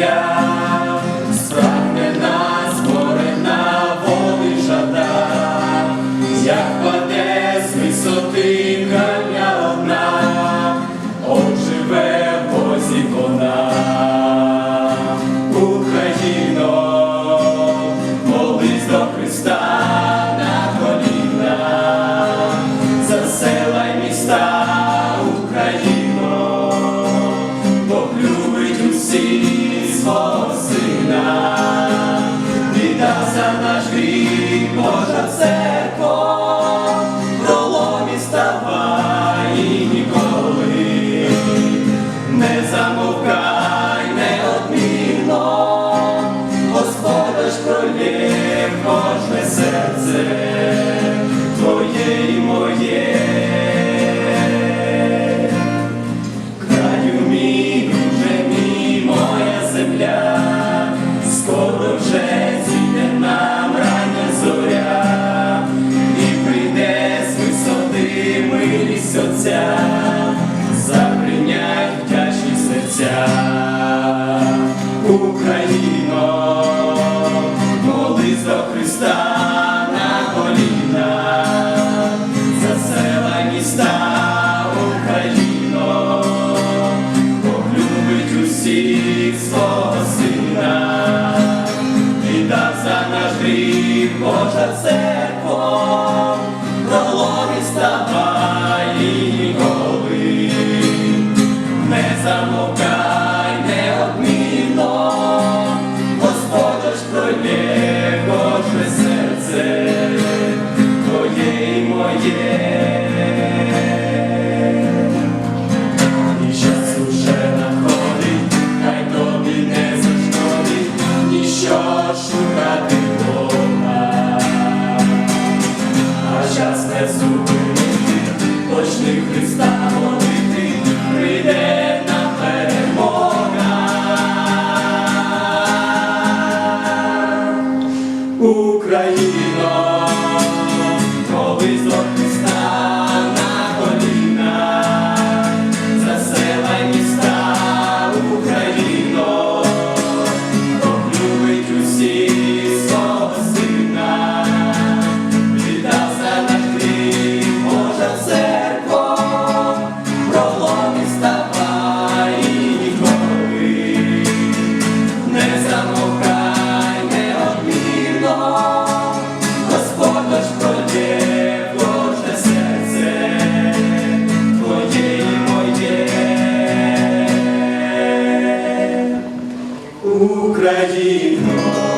Hallelujah. свого сина, віддав наш гріх, Божа церква, проломі ставай і ніколи, не замовкай неодмінно, Господа ж пролє кожне серце, твоє і моє. За наш гріх Божа церква, проломі ставай і ніколи не замовкай неодмінно, Господь ж пролє кожне серце, твоє і моє. Зупинити, почни Христа молити, прийде на перемога. Україно, de nós.